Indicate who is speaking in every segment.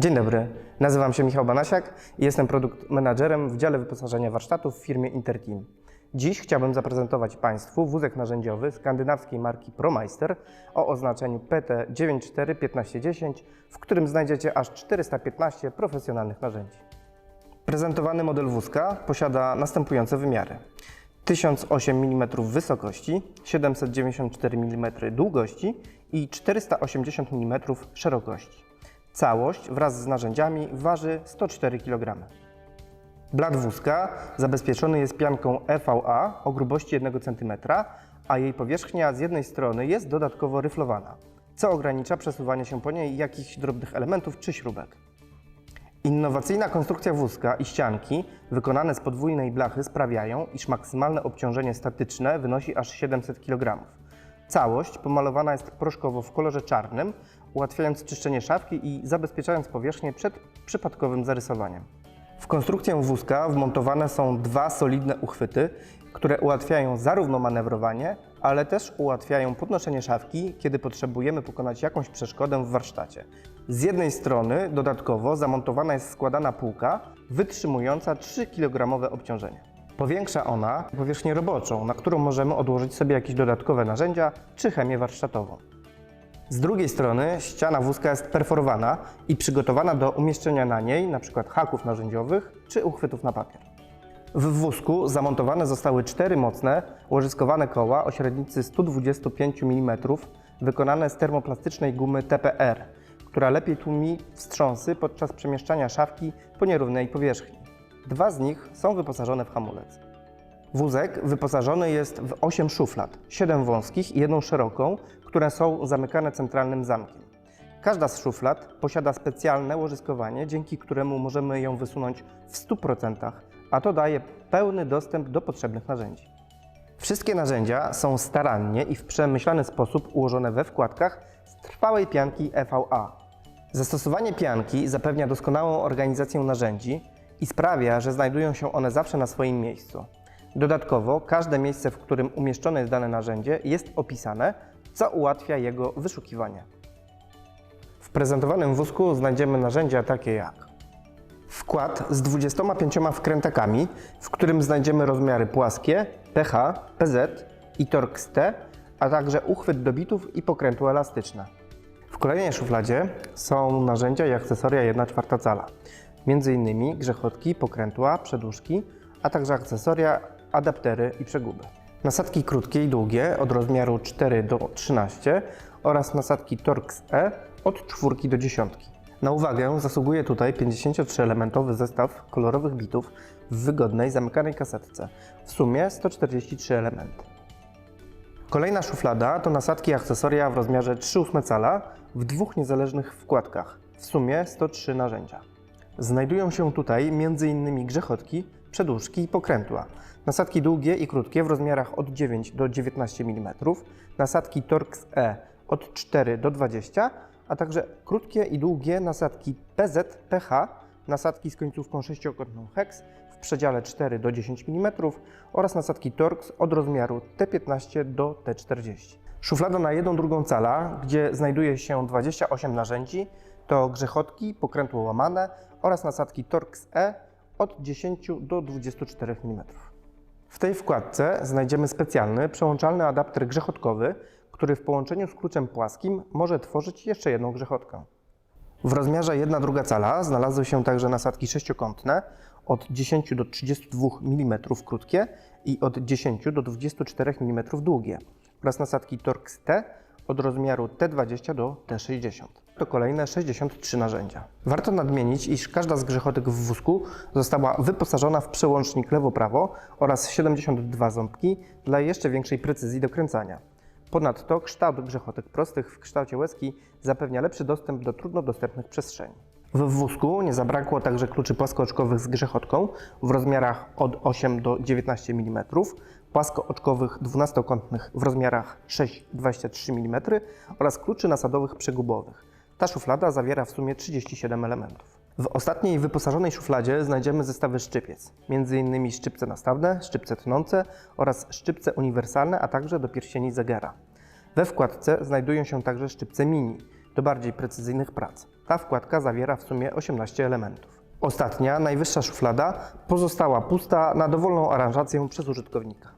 Speaker 1: Dzień dobry, nazywam się Michał Banasiak i jestem produkt menadżerem w dziale wyposażenia warsztatów w firmie Interteam. Dziś chciałbym zaprezentować Państwu wózek narzędziowy skandynawskiej marki ProMeister o oznaczeniu PT941510, w którym znajdziecie aż 415 profesjonalnych narzędzi. Prezentowany model wózka posiada następujące wymiary. 1008 mm wysokości, 794 mm długości i 480 mm szerokości. Całość wraz z narzędziami waży 104 kg. Blat wózka zabezpieczony jest pianką EVA o grubości 1 cm, a jej powierzchnia z jednej strony jest dodatkowo ryflowana, co ogranicza przesuwanie się po niej jakichś drobnych elementów czy śrubek. Innowacyjna konstrukcja wózka i ścianki wykonane z podwójnej blachy sprawiają, iż maksymalne obciążenie statyczne wynosi aż 700 kg. Całość pomalowana jest proszkowo w kolorze czarnym, ułatwiając czyszczenie szafki i zabezpieczając powierzchnię przed przypadkowym zarysowaniem. W konstrukcję wózka wmontowane są dwa solidne uchwyty, które ułatwiają zarówno manewrowanie, ale też ułatwiają podnoszenie szafki, kiedy potrzebujemy pokonać jakąś przeszkodę w warsztacie. Z jednej strony dodatkowo zamontowana jest składana półka wytrzymująca 3 kg obciążenie. Powiększa ona powierzchnię roboczą, na którą możemy odłożyć sobie jakieś dodatkowe narzędzia czy chemię warsztatową. Z drugiej strony ściana wózka jest perforowana i przygotowana do umieszczenia na niej np. haków narzędziowych czy uchwytów na papier. W wózku zamontowane zostały cztery mocne, łożyskowane koła o średnicy 125 mm, wykonane z termoplastycznej gumy TPR, która lepiej tłumi wstrząsy podczas przemieszczania szafki po nierównej powierzchni. Dwa z nich są wyposażone w hamulec. Wózek wyposażony jest w 8 szuflad, 7 wąskich i jedną szeroką, które są zamykane centralnym zamkiem. Każda z szuflad posiada specjalne łożyskowanie, dzięki któremu możemy ją wysunąć w 100%, a to daje pełny dostęp do potrzebnych narzędzi. Wszystkie narzędzia są starannie i w przemyślany sposób ułożone we wkładkach z trwałej pianki EVA. Zastosowanie pianki zapewnia doskonałą organizację narzędzi i sprawia, że znajdują się one zawsze na swoim miejscu. Dodatkowo każde miejsce, w którym umieszczone jest dane narzędzie, jest opisane, co ułatwia jego wyszukiwanie. W prezentowanym wózku znajdziemy narzędzia takie jak wkład z 25 wkrętakami, w którym znajdziemy rozmiary płaskie, PH, PZ i Torx T, a także uchwyt do bitów i pokrętło elastyczne. W kolejnej szufladzie są narzędzia i akcesoria 1 czwarta cala, m.in. grzechotki, pokrętła, przedłużki, a także akcesoria, adaptery i przeguby. Nasadki krótkie i długie od rozmiaru 4 do 13 oraz nasadki Torx E od 4 do 10. Na uwagę zasługuje tutaj 53-elementowy zestaw kolorowych bitów w wygodnej, zamykanej kasetce. W sumie 143 elementy. Kolejna szuflada to nasadki i akcesoria w rozmiarze 3,8 cala w dwóch niezależnych wkładkach. W sumie 103 narzędzia. Znajdują się tutaj m.in. grzechotki, przedłużki i pokrętła. Nasadki długie i krótkie w rozmiarach od 9 do 19 mm, nasadki Torx E od 4 do 20 a także krótkie i długie nasadki PZ-PH, nasadki z końcówką sześciokątną hex w przedziale 4 do 10 mm oraz nasadki Torx od rozmiaru T15 do T40. Szuflada na jedną drugą cala, gdzie znajduje się 28 narzędzi, to grzechotki, pokrętło łamane oraz nasadki Torx E od 10 do 24 mm. W tej wkładce znajdziemy specjalny, przełączalny adapter grzechotkowy, który w połączeniu z kluczem płaskim może tworzyć jeszcze jedną grzechotkę. W rozmiarze 1 druga cala znalazły się także nasadki sześciokątne od 10 do 32 mm krótkie i od 10 do 24 mm długie oraz nasadki Torx T od rozmiaru T20 do T60. To kolejne 63 narzędzia. Warto nadmienić, iż każda z grzechotek w wózku została wyposażona w przełącznik lewo-prawo oraz 72 ząbki dla jeszcze większej precyzji dokręcania. Ponadto kształt grzechotek prostych w kształcie łezki zapewnia lepszy dostęp do trudno dostępnych przestrzeni. W wózku nie zabrakło także kluczy płaskooczkowych z grzechotką w rozmiarach od 8 do 19 mm, płaskooczkowych dwunastokątnych w rozmiarach 6-23 mm oraz kluczy nasadowych przegubowych. Ta szuflada zawiera w sumie 37 elementów. W ostatniej wyposażonej szufladzie znajdziemy zestawy szczypiec, m.in. szczypce nastawne, szczypce tnące oraz szczypce uniwersalne, a także do pierścieni Zegera. We wkładce znajdują się także szczypce mini do bardziej precyzyjnych prac. Ta wkładka zawiera w sumie 18 elementów. Ostatnia, najwyższa szuflada pozostała pusta na dowolną aranżację przez użytkownika.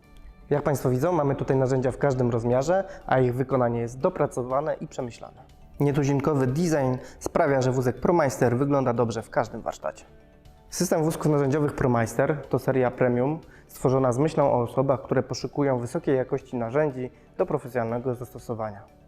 Speaker 1: Jak Państwo widzą, mamy tutaj narzędzia w każdym rozmiarze, a ich wykonanie jest dopracowane i przemyślane. Nietuzinkowy design sprawia, że wózek ProMeister wygląda dobrze w każdym warsztacie. System wózków narzędziowych ProMeister to seria premium stworzona z myślą o osobach, które poszukują wysokiej jakości narzędzi do profesjonalnego zastosowania.